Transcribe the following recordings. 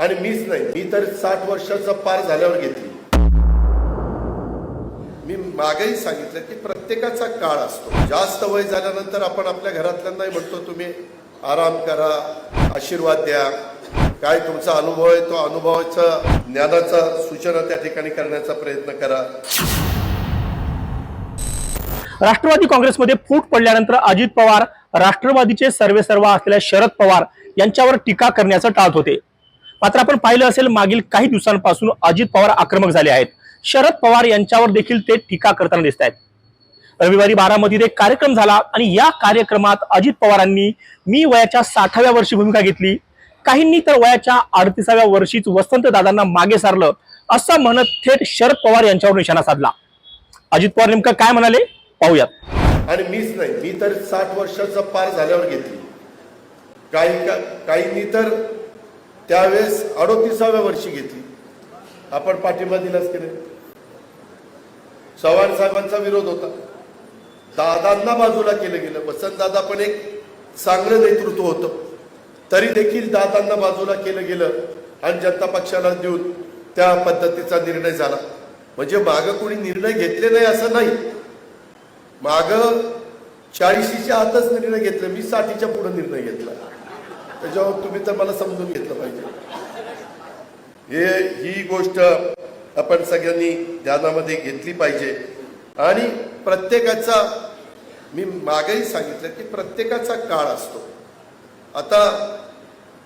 आणि मीच नाही मी तर साठ वर्षाचा पार झाल्यावर घेतली. मी मागेही सांगितलं की प्रत्येकाचा काळ असतो. जास्त वय झाल्यानंतर आपण आपल्या घरातल्यांनाही म्हणतो तुम्ही आराम करा आशीर्वाद द्या. काय तुमचा अनुभव आहे तो अनुभवाचा ज्ञानाचा सूचना त्या ठिकाणी करण्याचा प्रयत्न करा. राष्ट्रवादी काँग्रेसमध्ये फूट पडल्यानंतर अजित पवार राष्ट्रवादीचे सर्वेसर्वा असलेल्या शरद पवार यांच्यावर टीका करण्याचं टाळत होते. मात्र आपण पाहिलं असेल मागील काही दिवसांपासून अजित पवार आक्रमक झाले आहेत. शरद पवार यांच्यावर देखील ते टीका करताना दिसत आहेत. रविवारी बारामतीत एक कार्यक्रम झाला आणि या कार्यक्रमात अजित पवारांनी मी वयाच्या साठाव्या वर्षी भूमिका घेतली. काहींनी तर वयाच्या अडतीसाव्या वर्षीच वसंत दादांना मागे सारलं असं म्हणत थेट शरद पवार यांच्यावर निशाणा साधला. अजित पवार नेमकं काय म्हणाले? पाहूयात. आणि मीच नाही मी तर साठ वर्षाचा पार झाल्यावर घेतली. काही काहींनी तर त्यावेळेस अडोतीसाव्या वर्षी घेतली. आपण पाठिंबा दिलाच की नाही? चव्हाण साहेबांचा विरोध होता. दादांना बाजूला केलं गेलं. वसंत दादा पण एक चांगलं नेतृत्व होतं. तरी देखील दादांना बाजूला केलं गेलं आणि जनता पक्षाला देऊन त्या पद्धतीचा निर्णय झाला. म्हणजे मागं कोणी निर्णय घेतले नाही असं नाही. माग चाळीशीच्या आतच निर्णय घेतला. मी साठीच्या पुढे निर्णय घेतला. त्याच्यावर तुम्ही तर मला समजून घेतलं पाहिजे. हे ही गोष्ट आपण सगळ्यांनी ध्यानामध्ये घेतली पाहिजे. आणि प्रत्येकाचा मी मागेही सांगितलं की प्रत्येकाचा काळ असतो. आता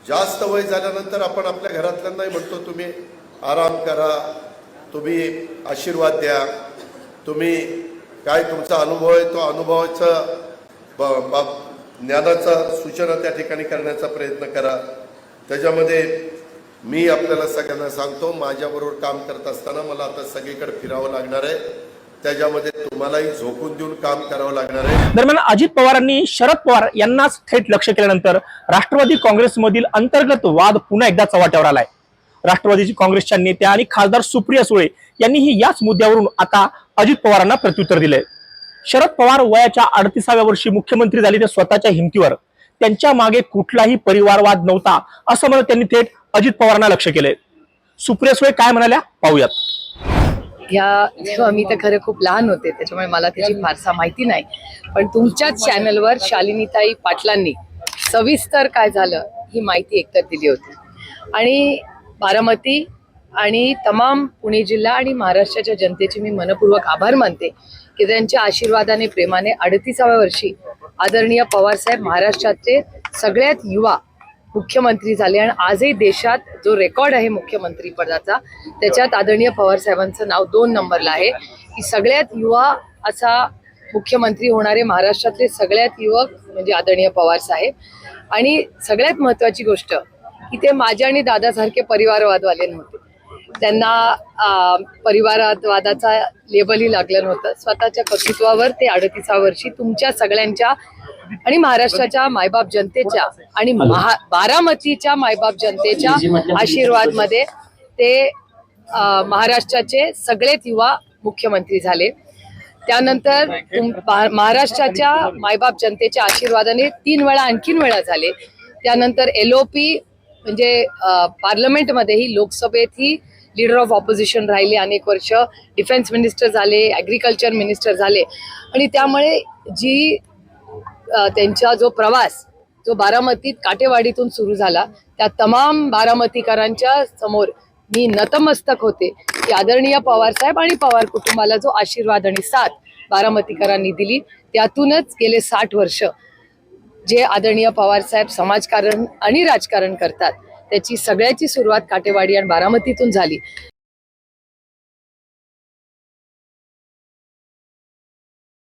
जास्त वय झाल्यानंतर आपण आपल्या घरातल्यांनाही म्हणतो तुम्ही आराम करा तुम्ही आशीर्वाद द्या तुम्ही काय तुमचा अनुभव आहे तो अनुभवाचा ब- ज्ञानाचा सूचना त्या ठिकाणी करण्याचा प्रयत्न करा. त्याच्यामध्ये मी आपल्याला सगळ्यांना सांगतो माझ्याबरोबर काम करत असताना मला आता सगळीकडे फिरावं लागणार आहे. त्याच्यामध्ये तुम्हालाही झोकून देऊन काम करावं लागणार आहे. दरम्यान अजित पवारांनी शरद पवार यांनाच थेट लक्ष केल्यानंतर राष्ट्रवादी काँग्रेसमधील अंतर्गत वाद पुन्हा एकदा चव्हाट्यावर आलाय. राष्ट्रवादीची काँग्रेसच्या नेत्या आणि खासदार सुप्रिया सुळे यांनीही याच मुद्द्यावरून आता अजित पवारांना प्रत्युत्तर दिलंय. शरद पवार वयाच्या अडतीसाव्या वर्षी मुख्यमंत्री झाले ते स्वतःच्या हिमतीवर. त्यांच्या मागे कुठलाही परिवारवाद नव्हता असं म्हणत त्यांनी थेट अजित पवारांना लक्ष केलंय. सुप्रिया सुळे काय म्हणाल्या? पाहूयात. या तेव्हा मी तर खरं खूप लहान होते त्याच्यामुळे मला त्याची फारसा माहिती नाही. पण तुमच्याच चॅनलवर शालिनीताई पाटलांनी सविस्तर काय झालं ही माहिती एकतर दिली होती. आणि बारामती आणि तमाम पुणे जिल्हा आणि महाराष्ट्राच्या जनतेचे मी मनपूर्वक आभार मानते. की त्यांच्या आशीर्वादाने प्रेमाने अडतीसाव्या वर्षी आदरणीय पवारसाहेब महाराष्ट्राचे सगळ्यात युवा मुख्यमंत्री झाले आणि आजही देशात जो रेकॉर्ड आहे मुख्यमंत्री पदाचा त्याच्यात आदरणीय पवार साहेबांचं नाव दोन नंबरला आहे. की सगळ्यात युवा असा मुख्यमंत्री होणारे महाराष्ट्रातले सगळ्यात युवक म्हणजे आदरणीय पवार साहेब. आणि सगळ्यात महत्वाची गोष्ट की ते माझ्या आणि दादासारखे परिवारवादवाले नव्हते. त्यांना परिवारवादाचा लेबलही लागलं नव्हतं. स्वतःच्या कर्तृत्वावर ते अडतीसा वर्षी तुमच्या सगळ्यांच्या आणि महाराष्ट्राच्या मायबाप जनतेच्या आणि महा बारामतीच्या मायबाप जनतेच्या आशीर्वादमध्ये ते महाराष्ट्राचे सगळेच युवा मुख्यमंत्री झाले. त्यानंतर महाराष्ट्राच्या मायबाप जनतेच्या आशीर्वादाने तीन वेळा आणखीन वेळा झाले. त्यानंतर एलओपी म्हणजे अं, पार्लमेंटमध्येही लोकसभेतही लीडर ऑफ ऑपोजिशन राहिले अनेक वर्ष डिफेन्स मिनिस्टर झाले ॲग्रिकल्चर मिनिस्टर झाले. आणि त्यामुळे जी त्यांचा जो प्रवास जो बारामतीत काटेवाडीतून सुरू झाला त्या तमाम बारामतीकरांच्या समोर मी नतमस्तक होते. की आदरणीय पवार साहेब आणि पवार कुटुंबाला जो आशीर्वाद आणि साथ बारामतीकरांनी दिली त्यातूनच गेले साठ वर्ष जे आदरणीय पवार साहेब समाजकारण आणि राजकारण करतात. त्याची सगळ्याची सुरुवात काटेवाडी आणि बारामतीतून झाली.